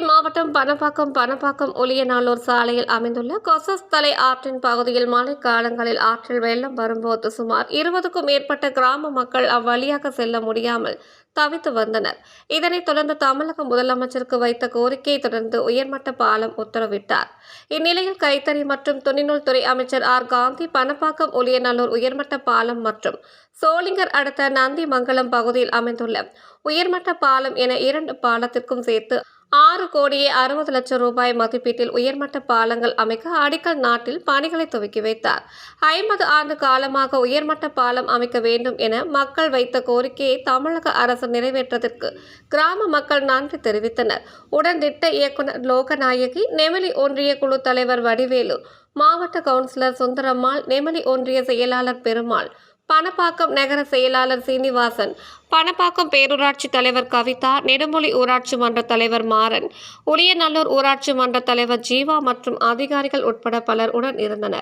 பணப்பாக்கம் பணப்பாக்கம் ஒளியநாளூர் சாலையில் அமைந்துள்ள கொசஸ்தலை ஆற்றின் பகுதியில் மழைக்காலங்களில் ஆற்றில் வெள்ளம் வரும்போது சுமார் இருபதுக்கும் மேற்பட்ட கிராம மக்கள் அவ்வழியாக செல்ல முடியாமல் தவித்து வந்தனர். இதனைத் தொடர்ந்து தமிழக முதலமைச்சருக்கு வைத்த கோரிக்கையை தொடர்ந்து உயர்மட்ட பாலம் உத்தரவிட்டார். இந்நிலையில் கைத்தறி மற்றும் துணிநூல் துறை அமைச்சர் ஆர். காந்தி பணப்பாக்கம் ஒளியநல்லூர் உயர்மட்ட பாலம் மற்றும் சோளிங்கர் அடுத்த நந்திமங்கலம் பகுதியில் அமைந்துள்ள உயர்மட்ட பாலம் என இரண்டு பாலத்திற்கும் சேர்த்து ஆறு கோடியே அறுபது லட்சம் ரூபாய் மதிப்பீட்டில் உயர்மட்ட பாலங்கள் அமைக்க அடிக்கல் நாட்டில் பணிகளை துவக்கி வைத்தார். ஐம்பது ஆண்டு காலமாக உயர்மட்ட பாலம் அமைக்க வேண்டும் என மக்கள் வைத்த கோரிக்கையை தமிழக அரசு நிறைவேற்றதற்கு கிராம மக்கள் நன்றி தெரிவித்தனர். உடன் திட்ட இயக்குனர் லோகநாயகி நெமிலி ஒன்றிய குழு தலைவர் வடிவேலு மாவட்ட கவுன்சிலர் சுந்தரம்மாள் நெமிலி ஒன்றிய செயலாளர் பெருமாள் பணப்பாக்கம் நகர செயலாளர் சீனிவாசன் பணப்பாக்கம் பேரூராட்சி தலைவர் கவிதா நெடுமொழி ஊராட்சி மன்ற தலைவர் மாறன் உளியநல்லூர் ஊராட்சி மன்ற தலைவர் ஜீவா மற்றும் அதிகாரிகள் உட்பட பலர் உடன் இருந்தனர்.